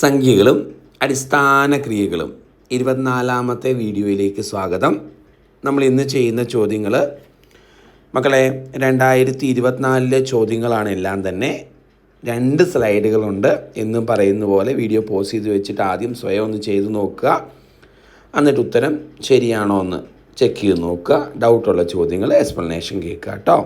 സംഖ്യകളും അടിസ്ഥാന ക്രിയകളും. ഇരുപത്തിനാലാമത്തെ വീഡിയോയിലേക്ക് സ്വാഗതം. നമ്മൾ ഇന്ന് ചെയ്യുന്ന ചോദ്യങ്ങൾ മക്കളെ രണ്ടായിരത്തി ഇരുപത്തിനാലിലെ ചോദ്യങ്ങളാണ് എല്ലാം തന്നെ. രണ്ട് സ്ലൈഡുകളുണ്ട് എന്നും പറയുന്ന പോലെ വീഡിയോ പോസ് ചെയ്ത് വെച്ചിട്ട് ആദ്യം സ്വയം ഒന്ന് ചെയ്ത് നോക്കുക. എന്നിട്ട് ഉത്തരം ശരിയാണോ എന്ന് ചെക്ക് ചെയ്ത് നോക്കുക. ഡൗട്ടുള്ള ചോദ്യങ്ങൾ എക്സ്പ്ലനേഷൻ കേൾക്കുക കേട്ടോ.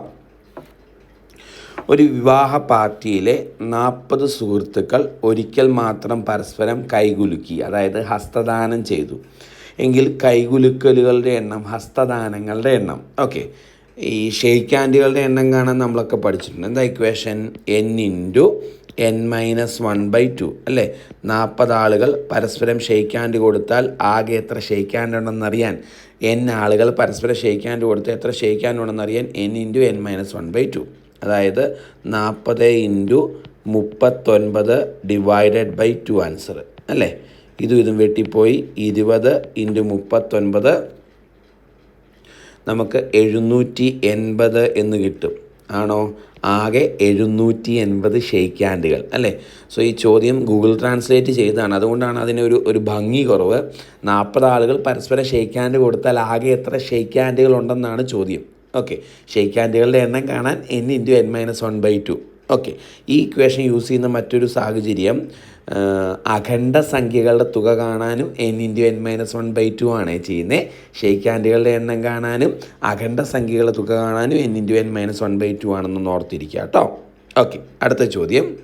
ഒരു വിവാഹ പാർട്ടിയിലെ നാൽപ്പത് സുഹൃത്തുക്കൾ ഒരിക്കൽ മാത്രം പരസ്പരം കൈകുലുക്കി അതായത് ഹസ്തദാനം ചെയ്തു. എങ്കിൽ കൈകുലുക്കലുകളുടെ എണ്ണം ഹസ്തദാനങ്ങളുടെ എണ്ണം. ഓക്കെ ഈ ഷെയ്ക്ക് ഹാൻഡുകളുടെ എണ്ണം കാണാൻ നമ്മളൊക്കെ പഠിച്ചിട്ടുണ്ട്. എന്താ equation n into n minus one by two അല്ലേ? നാൽപ്പത് ആളുകൾ പരസ്പരം ഷെയ്ക്ക് കൊടുത്താൽ ആകെ എത്ര ഷെയ്ക്ക് ഉണ്ടെന്നറിയാൻ. എൻ ആളുകൾ പരസ്പരം ഷെയ്ക്ക് ഹാൻഡ് കൊടുത്താൽ എത്ര shake ഉണ്ടെന്നറിയാൻ N into N minus one by two അതായത് നാൽപ്പത് ഇന്റു മുപ്പത്തൊൻപത് ഡിവൈഡഡ് ബൈ ടു ആൻസർ. അല്ലേ? ഇതും ഇതും വെട്ടിപ്പോയി. ഇരുപത് ഇന്റു മുപ്പത്തൊൻപത് നമുക്ക് എഴുന്നൂറ്റി എൺപത് എന്ന് കിട്ടും. ആണോ? ആകെ എഴുന്നൂറ്റി എൺപത് ഷെയ്ക്ക് ഹാൻഡുകൾ അല്ലേ? സോ ഈ ചോദ്യം ഗൂഗിൾ ട്രാൻസ്ലേറ്റ് ചെയ്തതാണ്. അതുകൊണ്ടാണ് അതിനൊരു ഒരു ഭംഗി കുറവ്. നാൽപ്പത് ആളുകൾ പരസ്പരം ഷെയ്ക്ക് ഹാൻഡ് കൊടുത്താൽ ആകെ എത്ര ഷെയ്ക്ക് ഹാൻഡുകൾ ഉണ്ടെന്നാണ് ചോദ്യം. ഓക്കെ ഷെയ്ക്ക് ഹാൻഡുകളുടെ എണ്ണം കാണാൻ n into n minus one by two okay ഈ ഇക്വേഷൻ യൂസ് ചെയ്യുന്ന മറ്റൊരു സാഹചര്യം അഖണ്ഡ സംഖ്യകളുടെ തുക കാണാനും n into n minus one by two ആണ് ചെയ്യുന്നത് ഷെയ്ക്ക് ഹാൻഡുകളുടെ എണ്ണം കാണാനും അഖണ്ഡ സംഖ്യകളുടെ തുക കാണാനും n into n minus one by two ആണെന്നൊന്ന് ഓർത്തിരിക്കുക കേട്ടോ. ഓക്കെ അടുത്ത ചോദ്യം.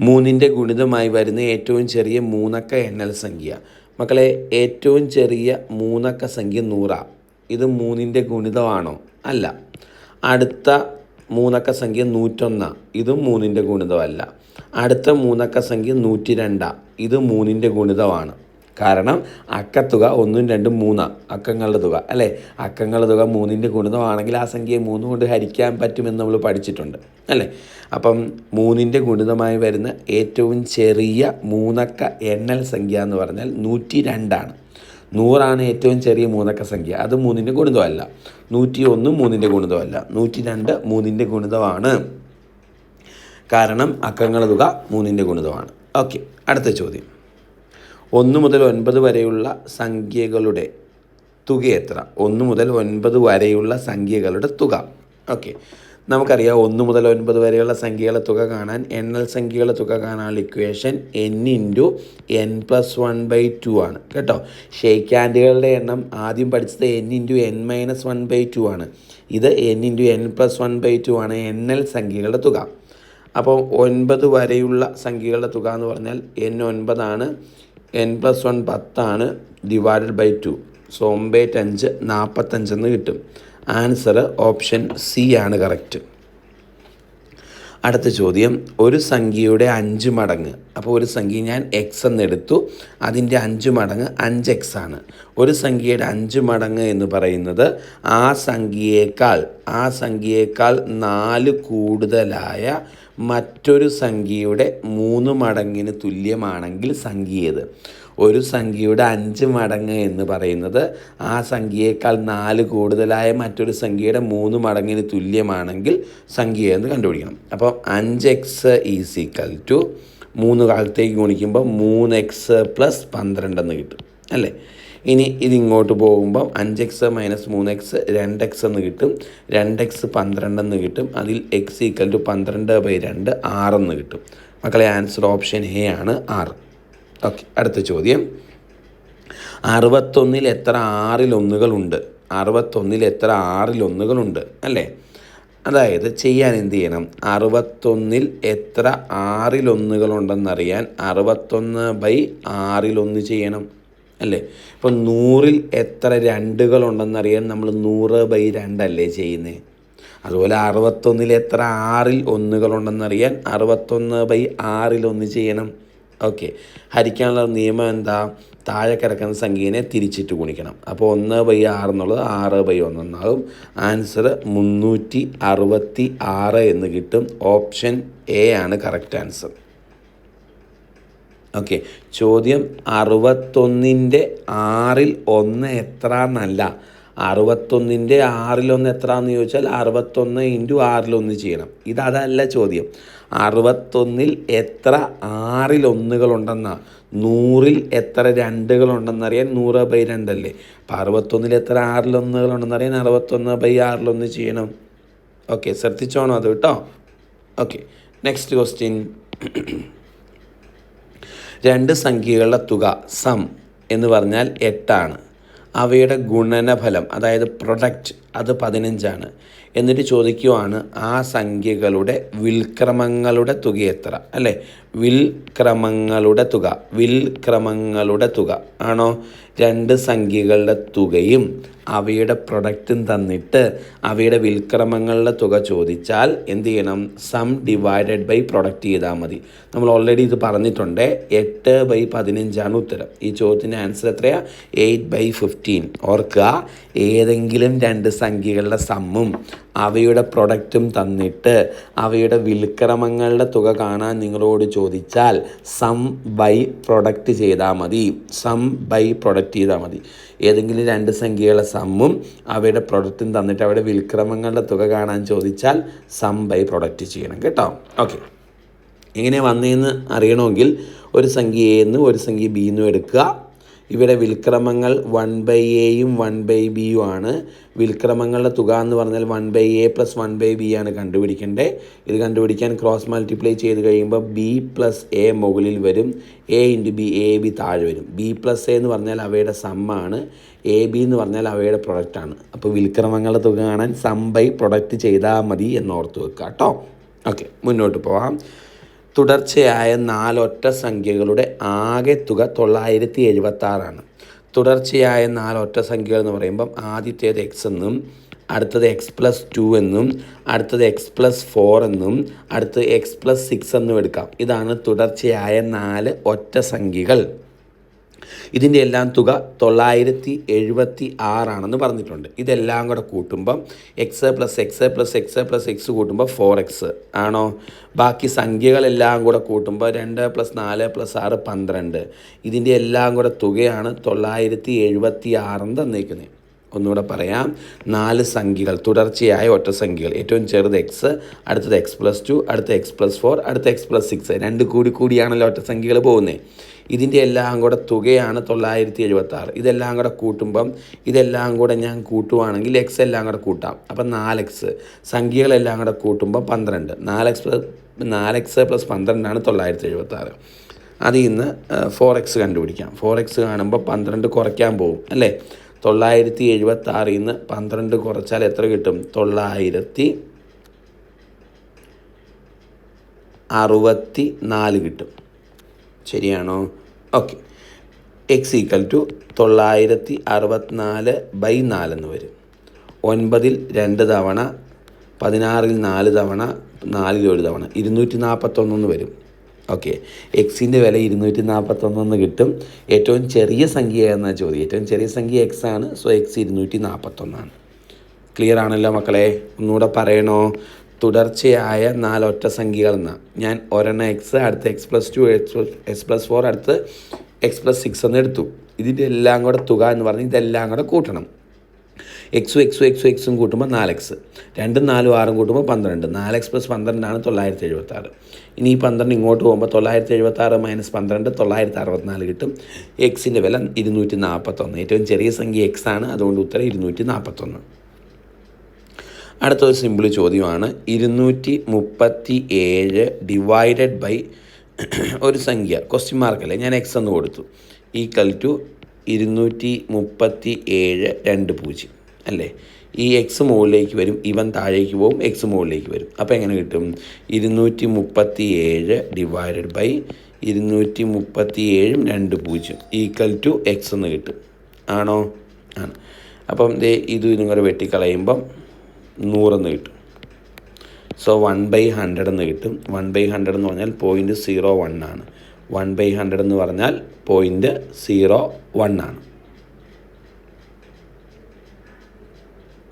മൂന്നിന്റെ ഗുണിതമായി വരുന്ന ഏറ്റവും ചെറിയ മൂന്നക്ക എണ്ണൽ സംഖ്യ. മക്കളെ ഏറ്റവും ചെറിയ മൂന്നക്ക സംഖ്യ നൂറാ. ഇത് മൂന്നിന്റെ ഗുണിതമാണോ? അല്ല. അടുത്ത മൂന്നക്ക സംഖ്യ നൂറ്റൊന്നാ. ഇതും മൂന്നിന്റെ ഗുണിതമല്ല. അടുത്ത മൂന്നക്ക സംഖ്യ നൂറ്റി രണ്ടാ ഇത് മൂന്നിന്റെ ഗുണിതമാണ്. കാരണം അക്കത്തുക ഒന്നും രണ്ടും മൂന്നാ. അക്കങ്ങളുടെ തുക അല്ലേ? അക്കങ്ങളുടെ തുക മൂന്നിന്റെ ഗുണിതമാണെങ്കിൽ ആ സംഖ്യയെ മൂന്ന് കൊണ്ട് ഹരിക്കാൻ പറ്റുമെന്ന് നമ്മൾ പഠിച്ചിട്ടുണ്ട് അല്ലേ? അപ്പം മൂന്നിന്റെ ഗുണിതമായി വരുന്ന ഏറ്റവും ചെറിയ മൂന്നക്ക എണ്ണൽ സംഖ്യ എന്ന് പറഞ്ഞാൽ നൂറ്റി രണ്ടാണ് നൂറാണ് ഏറ്റവും ചെറിയ മൂന്നക്ക സംഖ്യ. അത് മൂന്നിന്റെ ഗുണിതമല്ല. നൂറ്റി ഒന്ന് മൂന്നിന്റെ ഗുണിതമല്ല. നൂറ്റി രണ്ട് മൂന്നിന്റെ ഗുണിതമാണ്. കാരണം അക്കങ്ങളുടെ തുക മൂന്നിന്റെ ഗുണിതമാണ്. ഓക്കെ അടുത്ത ചോദ്യം. ഒന്ന് മുതൽ ഒൻപത് വരെയുള്ള സംഖ്യകളുടെ തുക എത്ര? ഒന്ന് മുതൽ ഒൻപത് വരെയുള്ള സംഖ്യകളുടെ തുക. ഓക്കെ നമുക്കറിയാം ഒന്ന് മുതൽ ഒൻപത് വരെയുള്ള സംഖ്യകളെ തുക കാണാൻ എണ്ണൽ സംഖ്യകളെ തുക കാണാനുള്ള equation n into n plus one by two ആണ്. കേട്ടോ? ഷെയ്ക്ക് ഹാൻഡുകളുടെ എണ്ണം ആദ്യം പഠിച്ചത് n into n minus one by two ആണ്. ഇത് n into n plus one by two ആണ് എണ്ണൽ സംഖ്യകളുടെ തുക. അപ്പോൾ ഒൻപത് വരെയുള്ള സംഖ്യകളുടെ തുക എന്ന് പറഞ്ഞാൽ എൻ ഒൻപതാണ് എൻ പ്ലസ് വൺ പത്താണ് ഡിവൈഡഡ് ബൈ ടു സോ ഒമ്പേറ്റ് അഞ്ച് നാൽപ്പത്തഞ്ചെന്ന് കിട്ടും. ആൻസർ ഓപ്ഷൻ സി ആണ് കറക്റ്റ്. അടുത്ത ചോദ്യം ഒരു സംഖ്യയുടെ അഞ്ച് മടങ്ങ്. അപ്പോൾ ഒരു സംഖ്യ ഞാൻ എക്സ് എന്നെടുത്തു അതിന്റെ അഞ്ച് മടങ്ങ് അഞ്ച് എക്സ് ആണ്. ഒരു സംഖ്യയുടെ അഞ്ച് മടങ്ങ് എന്ന് പറയുന്നത് ആ സംഖ്യയേക്കാൾ ആ സംഖ്യയേക്കാൾ നാല് കൂടുതലായ മറ്റൊരു സംഖ്യയുടെ മൂന്ന് മടങ്ങിന് തുല്യമാണെങ്കിൽ സംഖ്യ ഏത് ഒരു സംഖ്യയുടെ അഞ്ച് മടങ്ങ് എന്ന് പറയുന്നത് ആ സംഖ്യയേക്കാൾ നാല് കൂടുതലായ മറ്റൊരു സംഖ്യയുടെ മൂന്ന് മടങ്ങിന് തുല്യമാണെങ്കിൽ സംഖ്യ എന്ന് കണ്ടുപിടിക്കണം. അപ്പോൾ അഞ്ച് എക്സ് ഈസ് ഈക്വൽ ടു മൂന്ന് കാലത്തേക്ക് ഗുണിക്കുമ്പോൾ മൂന്ന് എക്സ് പ്ലസ് പന്ത്രണ്ട് എന്ന് കിട്ടും അല്ലേ? ഇനി ഇതിങ്ങോട്ട് പോകുമ്പോൾ അഞ്ച് എക്സ് മൈനസ് മൂന്ന് എക്സ് രണ്ട് എക്സ് എന്ന് കിട്ടും രണ്ട് എക്സ് പന്ത്രണ്ട് എന്ന് കിട്ടും അതിൽ എക്സ് ഈക്വൽ ടു പന്ത്രണ്ട് ബൈ രണ്ട് ആറെന്ന് കിട്ടും. മക്കളെ ആൻസർ ഓപ്ഷൻ എ ആണ് ആറ്. ഓക്കെ അടുത്ത ചോദ്യം. അറുപത്തൊന്നിൽ എത്ര ആറിലൊന്നുകളുണ്ട് അറുപത്തൊന്നിൽ എത്ര ആറിലൊന്നുകളുണ്ട് അല്ലേ? അതായത് ചെയ്യാൻ എന്ത് ചെയ്യണം? അറുപത്തൊന്നിൽ എത്ര ആറിലൊന്നുകളുണ്ടെന്നറിയാൻ അറുപത്തൊന്ന് ബൈ ആറിലൊന്ന് ചെയ്യണം. അല്ലേ? ഇപ്പം നൂറിൽ എത്ര രണ്ടുകളുണ്ടെന്നറിയാൻ നമ്മൾ നൂറ് ബൈ രണ്ടല്ലേ ചെയ്യുന്നത് അതുപോലെ അറുപത്തൊന്നിൽ എത്ര ആറിൽ ഒന്നുകളുണ്ടെന്നറിയാൻ അറുപത്തൊന്ന് ബൈ ആറിൽ ഒന്ന് ചെയ്യണം. ഓക്കെ ഹരിക്കാനുള്ള നിയമം എന്താ? താഴെ കിടക്കുന്ന സംഖ്യനെ തിരിച്ചിട്ട് ഗുണിക്കണം. അപ്പോൾ ഒന്ന് ബൈ ആറ് എന്നുള്ളത് ആറ് ബൈ ഒന്നെന്നാകും ആൻസർ മുന്നൂറ്റി അറുപത്തി ആറ് എന്ന് കിട്ടും. ഓപ്ഷൻ എ ആണ് കറക്റ്റ് ആൻസർ ഓക്കെ ചോദ്യം അറുപത്തൊന്നിന്റെ ആറിൽ ഒന്ന് എത്ര എന്നല്ല. അറുപത്തൊന്നിന്റെ ആറിലൊന്ന് എത്ര എന്ന് ചോദിച്ചാൽ അറുപത്തൊന്ന് ഇന്റു ആറിലൊന്ന് ചെയ്യണം. ഇതതല്ല ചോദ്യം. അറുപത്തൊന്നിൽ എത്ര ആറിലൊന്നുകളുണ്ടെന്നാ? നൂറിൽ എത്ര രണ്ടുകളുണ്ടെന്നറിയാൻ നൂറ് ബൈ രണ്ടല്ലേ? അപ്പോൾ അറുപത്തൊന്നിൽ എത്ര ആറിലൊന്നുകളുണ്ടെന്നറിയാൻ അറുപത്തൊന്ന് ബൈ ആറിലൊന്ന് ചെയ്യണം. ഓക്കെ ശ്രദ്ധിച്ചോണം അത് കേട്ടോ. Okay next question. രണ്ട് സംഖ്യകളുടെ തുക സം എന്ന് പറഞ്ഞാൽ എട്ടാണ്. അവയുടെ ഗുണനഫലം അതായത് പ്രൊഡക്റ്റ് അത് പതിനഞ്ചാണ്. എന്നിട്ട് ചോദിക്കുവാണ് ആ സംഖ്യകളുടെ വിൽക്രമങ്ങളുടെ തുക എത്ര? അല്ലേ? വിൽക്രമങ്ങളുടെ തുക വിൽക്രമങ്ങളുടെ തുക. ആണോ? രണ്ട് സംഖ്യകളുടെ തുകയും അവയുടെ പ്രൊഡക്റ്റും തന്നിട്ട് അവയുടെ വിൽക്രമങ്ങളുടെ തുക ചോദിച്ചാൽ എന്ത് ചെയ്യണം? സം ഡിവൈഡഡ് ബൈ പ്രൊഡക്റ്റ് ചെയ്താൽ മതി. നമ്മൾ ഓൾറെഡി ഇത് പറഞ്ഞിട്ടുണ്ട്. എട്ട് ബൈ പതിനഞ്ചാണ് ഉത്തരം. ഈ ചോദ്യത്തിന്റെ ആൻസർ എത്രയാണ് എയ്റ്റ് ബൈ ഫിഫ്റ്റീൻ. ഓർക്കുക ഏതെങ്കിലും രണ്ട് സംഖ്യകളുടെ സമ്മും അവയുടെ പ്രൊഡക്റ്റും തന്നിട്ട് അവയുടെ വിൽക്രമങ്ങളുടെ തുക കാണാൻ നിങ്ങളോട് ചോദിച്ചാൽ സം ബൈ പ്രൊഡക്റ്റ് ചെയ്താൽ മതി. സം ബൈ പ്രൊഡക്റ്റ് ചെയ്താൽ മതി. ഏതെങ്കിലും രണ്ട് സംഖ്യകളുടെ സമ്മും അവയുടെ പ്രൊഡക്റ്റും തന്നിട്ട് അവയുടെ വിൽക്രമങ്ങളുടെ തുക കാണാൻ ചോദിച്ചാൽ സം ബൈ പ്രൊഡക്റ്റ് ചെയ്യണം കേട്ടോ. ഓക്കെ എങ്ങനെ വന്നതെന്ന് അറിയണമെങ്കിൽ ഒരു സംഖ്യ എന്നും ഒരു സംഖ്യ ബി ബിന്നും എടുക്കുക. ഇവിടെ വിൽക്രമങ്ങൾ വൺ ബൈ എയും വൺ ബൈ ബിയും ആണ്. വിൽക്രമങ്ങളുടെ തുക എന്ന് പറഞ്ഞാൽ one by A plus one by B ആണ് കണ്ടുപിടിക്കേണ്ടത് ഇത് കണ്ടുപിടിക്കാൻ ക്രോസ് മൾട്ടിപ്ലൈ ചെയ്ത് കഴിയുമ്പോൾ ബി പ്ലസ് എ മുകളിൽ വരും. A into B A B താഴെ വരും. ബി പ്ലസ് എ എന്ന് പറഞ്ഞാൽ അവയുടെ സമ്മാണ് എ ബി എന്ന് പറഞ്ഞാൽ അവയുടെ പ്രൊഡക്റ്റാണ് അപ്പോൾ വിൽക്രമങ്ങളുടെ തുക കാണാൻ സം ബൈ പ്രൊഡക്റ്റ് ചെയ്താൽ മതി എന്ന് ഓർത്ത് വെക്കുക കേട്ടോ. ഓക്കെ മുന്നോട്ട് പോവാം. തുടർച്ചയായ നാലൊറ്റ സംഖ്യകളുടെ ആകെ തുക തൊള്ളായിരത്തി എഴുപത്തി ആറാണ് തുടർച്ചയായ ഒറ്റ സംഖ്യകൾ എന്ന് പറയുമ്പം ആദ്യത്തേത് എക്സ് എന്നും അടുത്തത് എക്സ് പ്ലസ് ടു എന്നും അടുത്തത് എക്സ് പ്ലസ് ഫോർ എന്നും അടുത്തത് എക്സ് പ്ലസ് സിക്സ് എന്നും എടുക്കാം. ഇതാണ് തുടർച്ചയായ നാല് ഒറ്റ സംഖ്യകൾ. ഇതിന്റെ എല്ലാം തുക തൊള്ളായിരത്തി എഴുപത്തി ആറാണെന്ന് പറഞ്ഞിട്ടുണ്ട്. ഇതെല്ലാം കൂടെ കൂട്ടുമ്പം x plus x plus x plus x കൂട്ടുമ്പോൾ ഫോർ എക്സ് ആണോ? ബാക്കി സംഖ്യകളെല്ലാം കൂടെ കൂട്ടുമ്പോൾ രണ്ട് പ്ലസ് നാല് പ്ലസ് ആറ് പന്ത്രണ്ട്. ഇതിന്റെ എല്ലാം കൂടെ തുകയാണ് തൊള്ളായിരത്തി എഴുപത്തി ആറെന്ന് തന്നേക്കുന്നത് ഒന്നുകൂടെ പറയാം. നാല് സംഖ്യകൾ തുടർച്ചയായ ഒറ്റ സംഖ്യകൾ. ഏറ്റവും ചെറുത് എക്സ് അടുത്തത് എക്സ് പ്ലസ് ടു അടുത്ത എക്സ് പ്ലസ് ഫോർ അടുത്ത എക്സ് പ്ലസ് സിക്സ് രണ്ട് കൂടി കൂടിയാണല്ലോ ഒറ്റ സംഖ്യകൾ പോകുന്നത് ഇതിന്റെ എല്ലാം കൂടെ തുകയാണ് തൊള്ളായിരത്തി എഴുപത്തി ആറ് ഇതെല്ലാം കൂടെ കൂട്ടുമ്പം ഇതെല്ലാം കൂടെ ഞാൻ കൂട്ടുവാണെങ്കിൽ എക്സ് എല്ലാം കൂടെ കൂട്ടാം. അപ്പം നാല് എക്സ് സംഖ്യകളെല്ലാം കൂടെ കൂട്ടുമ്പോൾ പന്ത്രണ്ട്. നാല് എക്സ് പ്ലസ് നാല് എക്സ് പ്ലസ് പന്ത്രണ്ടാണ് തൊള്ളായിരത്തി എഴുപത്തി ആറ് അതിൽ നിന്ന് ഫോർ എക്സ് കണ്ടുപിടിക്കാം. ഫോർ എക്സ് കാണുമ്പോൾ പന്ത്രണ്ട് കുറയ്ക്കാൻ പോകും അല്ലേ? തൊള്ളായിരത്തി എഴുപത്തി ആറിൽ നിന്ന് പന്ത്രണ്ട് കുറച്ചാൽ എത്ര കിട്ടും? തൊള്ളായിരത്തി അറുപത്തി നാല് കിട്ടും. ശരിയാണോ? ഓക്കെ എക്സ് ഈക്വൽ ടു തൊള്ളായിരത്തി അറുപത്തിനാല് ബൈ നാലെന്ന് വരും. ഒൻപതിൽ രണ്ട് തവണ പതിനാറിൽ നാല് തവണ നാലിൽ ഒരു തവണ ഇരുന്നൂറ്റി നാൽപ്പത്തൊന്നെന്ന് വരും. ഓക്കെ എക്സിന്റെ വില ഇരുന്നൂറ്റി നാൽപ്പത്തൊന്നെന്ന് കിട്ടും. ഏറ്റവും ചെറിയ സംഖ്യ എന്ന ചോദ്യം? ഏറ്റവും ചെറിയ സംഖ്യ എക്സ് ആണ് സോ എക്സ് ഇരുന്നൂറ്റി നാൽപ്പത്തൊന്നാണ് ക്ലിയർ ആണല്ലോ മക്കളെ? ഒന്നുകൂടെ പറയണോ? തുടർച്ചയായ നാലൊറ്റ സംഖ്യകൾ എന്നാണ് ഞാൻ ഒരെണ്ണം എക്സ് അടുത്ത് x plus two x x plus four അടുത്ത് എക്സ് പ്ലസ് സിക്സ് എന്ന് എടുത്തു. ഇതിന്റെ എല്ലാം കൂടെ തുക എന്ന് പറഞ്ഞ് ഇതെല്ലാം കൂടെ കൂട്ടണം. എക്സും എക്സും എക്സും എക്സും കൂട്ടുമ്പോൾ നാല് എക്സ് രണ്ടും നാലും ആറും കൂട്ടുമ്പോൾ പന്ത്രണ്ട്. നാല് എക്സ് പ്ലസ് പന്ത്രണ്ടാണ് തൊള്ളായിരത്തി എഴുപത്തി ആറ് ഇനി ഈ പന്ത്രണ്ട് ഇങ്ങോട്ട് പോകുമ്പോൾ തൊള്ളായിരത്തി എഴുപത്തി ആറ് മൈനസ് പന്ത്രണ്ട് തൊള്ളായിരത്തി അറുപത്തിനാല് കിട്ടും എക്സിന്റെ വില ഇരുന്നൂറ്റി നാൽപ്പത്തൊന്ന് ഏറ്റവും ചെറിയ സംഖ്യ എക്സ് ആണ്. അതുകൊണ്ട് ഉത്തരം ഇരുന്നൂറ്റി നാൽപ്പത്തൊന്ന് അടുത്തൊരു സിമ്പിൾ ചോദ്യമാണ്. ഇരുന്നൂറ്റി മുപ്പത്തി ഏഴ് ഡിവൈഡഡ് ബൈ ഒരു സംഖ്യ. ക്വസ്റ്റ്യൻ മാർക്കല്ലേ ഞാൻ എക്സ് എന്ന് കൊടുത്തു. ഈക്വൽ ടു ഇരുന്നൂറ്റി മുപ്പത്തി ഏഴ് രണ്ട് പൂജ്യം. അല്ലേ? ഈ എക്സ് മുകളിലേക്ക് വരും ഇവൻ താഴേക്ക് പോകും എക്സ് മുകളിലേക്ക് വരും. അപ്പോൾ എങ്ങനെ കിട്ടും? ഇരുന്നൂറ്റി മുപ്പത്തി ഏഴ് ഡിവൈഡഡ് ബൈ ഇരുന്നൂറ്റി മുപ്പത്തി ഏഴും രണ്ട് പൂജ്യം. ഈക്വൽ ടു എക്സ് എന്ന് കിട്ടും. ആണോ? ആണ്. അപ്പം ദേ ഇതും ഇതും കൂടെ വെട്ടിക്കളയുമ്പം നൂറെന്ന് കിട്ടും. സോ വൺ ബൈ ഹൺഡ്രഡ് എന്ന് കിട്ടും. വൺ ബൈ ഹൺഡ്രഡ് എന്ന് പറഞ്ഞാൽ പോയിന്റ് സീറോ വൺ ആണ്. വൺ ബൈ ഹൺഡ്രഡ് എന്ന് പറഞ്ഞാൽ പോയിന്റ് സീറോ വൺ ആണ്.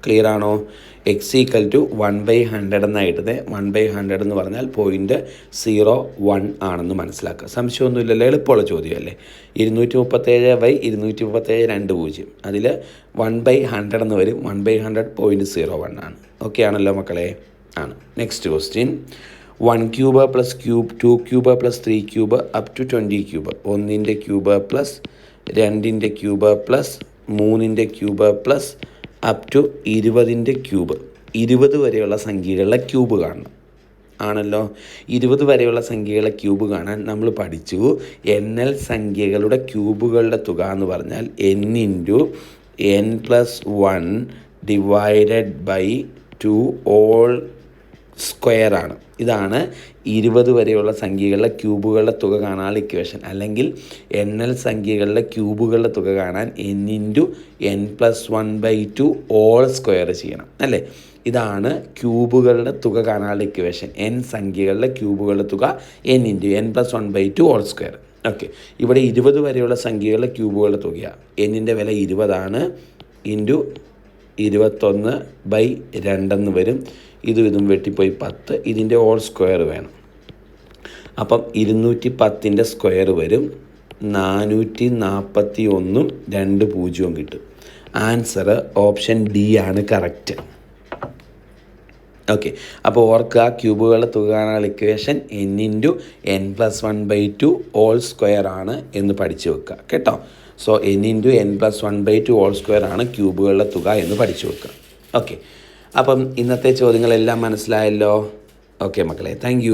ക്ലിയർ ആണോ? X equal to one by hundred എന്നാണ് കിട്ടുന്നത് വൺ ബൈ ഹൺഡ്രഡ് എന്ന് പറഞ്ഞാൽ പോയിന്റ് സീറോ വൺ ആണെന്ന് മനസ്സിലാക്കുക. സംശയമൊന്നുമില്ലല്ലോ എളുപ്പമുള്ള ചോദ്യമല്ലേ? ഇരുന്നൂറ്റി മുപ്പത്തേഴ് ബൈ ഇരുന്നൂറ്റി മുപ്പത്തേഴ് രണ്ട് പൂജ്യം. അതിൽ വൺ ബൈ ഹൺഡ്രഡ് എന്ന് വരും. One by hundred point zero one ആണ്. ഓക്കെ ആണല്ലോ മക്കളെ? ആണ്. Next question one cube plus cube two cube plus three cube up to twenty cube ഒന്നിന്റെ ക്യൂബ് പ്ലസ് രണ്ടിന്റെ ക്യൂബ് പ്ലസ് മൂന്നിന്റെ ക്യൂബ് പ്ലസ് അപ് ടു ഇരുപതിന്റെ ക്യൂബ് ഇരുപത് വരെയുള്ള സംഖ്യകളിലെ ക്യൂബ് കാണണം. ആണല്ലോ? ഇരുപത് വരെയുള്ള സംഖ്യകളെ ക്യൂബ് കാണാൻ നമ്മൾ പഠിച്ചു. എൻ എൽ സംഖ്യകളുടെ ക്യൂബുകളുടെ തുക എന്ന് പറഞ്ഞാൽ n into n plus one divided by two whole square ആണ്. ഇതാണ് ഇരുപത് വരെയുള്ള സംഖ്യകളിലെ ക്യൂബുകളുടെ തുക കാണാനുള്ള ഇക്വേഷൻ അല്ലെങ്കിൽ എൻ എൽ സംഖ്യകളുടെ ക്യൂബുകളുടെ തുക കാണാൻ n into n plus one by two whole square ചെയ്യണം അല്ലേ? ഇതാണ് ക്യൂബുകളുടെ തുക കാണാനുള്ള ഇക്വേഷൻ എൻ സംഖ്യകളിലെ ക്യൂബുകളുടെ തുക n into n plus one by two whole square okay ഇവിടെ ഇരുപത് വരെയുള്ള സംഖ്യകളുടെ ക്യൂബുകളുടെ തുകയാണ് എന്നിന്റെ വില ഇരുപതാണ് ഇന്റു ഇരുപത്തൊന്ന് ബൈ രണ്ടെന്ന് വരും. ഇതും ഇതും വെട്ടിപ്പോയി പത്ത്. ഇതിന്റെ ഓൾ സ്ക്വയർ വേണം. അപ്പം ഇരുന്നൂറ്റി പത്തിന്റെ സ്ക്വയർ വരും. നാനൂറ്റി നാൽപ്പത്തി ഒന്നും രണ്ട് പൂജ്യവും കിട്ടും. ആൻസർ ഓപ്ഷൻ ഡി ആണ് കറക്റ്റ് ഓക്കെ അപ്പോൾ ഓർക്കുക ക്യൂബുകളുടെ തുക കാണാനുള്ള equation n into n plus one by two whole square ആണ് എന്ന് പഠിച്ചു വെക്കുക. കേട്ടോ? So n into n plus one by two whole square ആണ് ക്യൂബുകളുടെ തുക എന്ന് പഠിച്ചു വെക്കുക. ഓക്കെ അപ്പം ഇന്നത്തെ ചോദ്യങ്ങളെല്ലാം മനസ്സിലായല്ലോ? ഓക്കെ മക്കളെ. താങ്ക്